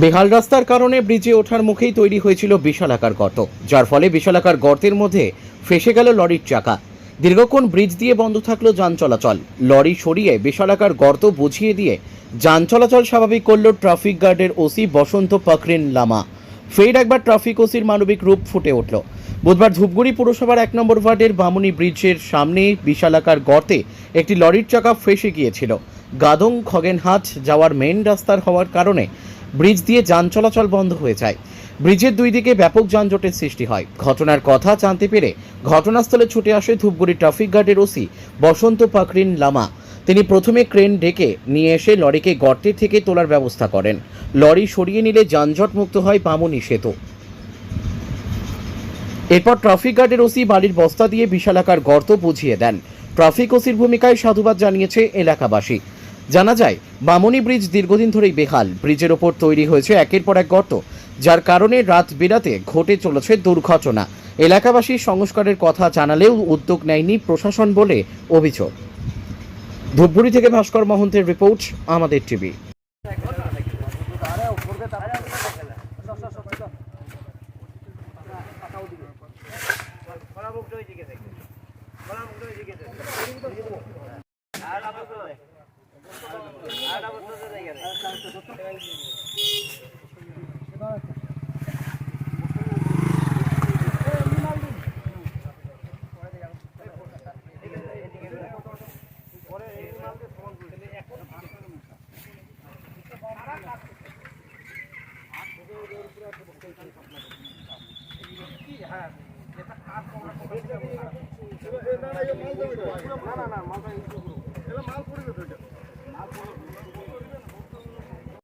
বেহাল রাস্তার কারণে ব্রিজে ওঠার মুখেই তৈরি হয়েছিল বিশালাকার গর্ত, যার ফলে বিশালাকার গর্তের মধ্যে ফেসে গেল লরির চাকা। দীর্ঘক্ষণ ব্রিজ দিয়ে বন্ধ থাকল যান চলাচল। লরি সরিয়ে বিশালাকার গর্ত বুঝিয়ে দিয়ে যান চলাচল স্বাভাবিক করল ট্রাফিক গার্ডের ওসি বসন্ত পাকরিন লামা। ফের একবার ট্রাফিক ওসির মানবিক রূপ ফুটে উঠল। বুধবার ধূপগুড়ি পুরসভার এক নম্বর ওয়ার্ডের বামুনি ব্রিজের সামনে বিশালাকার গর্তে একটি লরির চাকা ফেসে গিয়েছিল। গাদং খগেনহাট যাওয়ার মেন রাস্তার হওয়ার কারণে ব্রিজ দিয়ে যান চলাচল বন্ধ হয়ে যায়। ব্রিজের দুই দিকে ব্যাপক যানজটের সৃষ্টি হয়। ঘটনার কথা জানতে পেরে ঘটনাস্থলে ছুটে আসে ধূপগুড়ি ট্রাফিক গার্ডের ওসি, বসন্ত পাকরিন লামা। তিনি প্রথমে ক্রেন ডেকে নিয়ে এসে লরিকে গর্তের থেকে তোলার ব্যবস্থা করেন। লরি সরিয়ে নিলে যানজট মুক্ত হয় বামুনি সেতু। এরপর ট্রাফিক গার্ডের ওসি বাড়ির বস্তা দিয়ে বিশালাকার গর্ত বুঝিয়ে দেন। ট্রাফিক ওসির ভূমিকায় সাধুবাদ জানিয়েছে এলাকাবাসী। জানা যায়, বামনি ব্রিজ দীর্ঘদিন ধরেই বেহাল। ব্রিজের ওপর তৈরি হয়েছে একের পর এক গর্ত, যার কারণে রাত বিরাতে ঘটে চলেছে দুর্ঘটনা। এলাকাবাসী সংস্কারের কথা জানালেও উদ্যোগ নেয়নি প্রশাসন বলে অভিযোগ। ধূপগুড়ি থেকে ভাস্কর মহন্তের রিপোর্ট, আমাদের টিভি। না না মাল পড়ে গেছে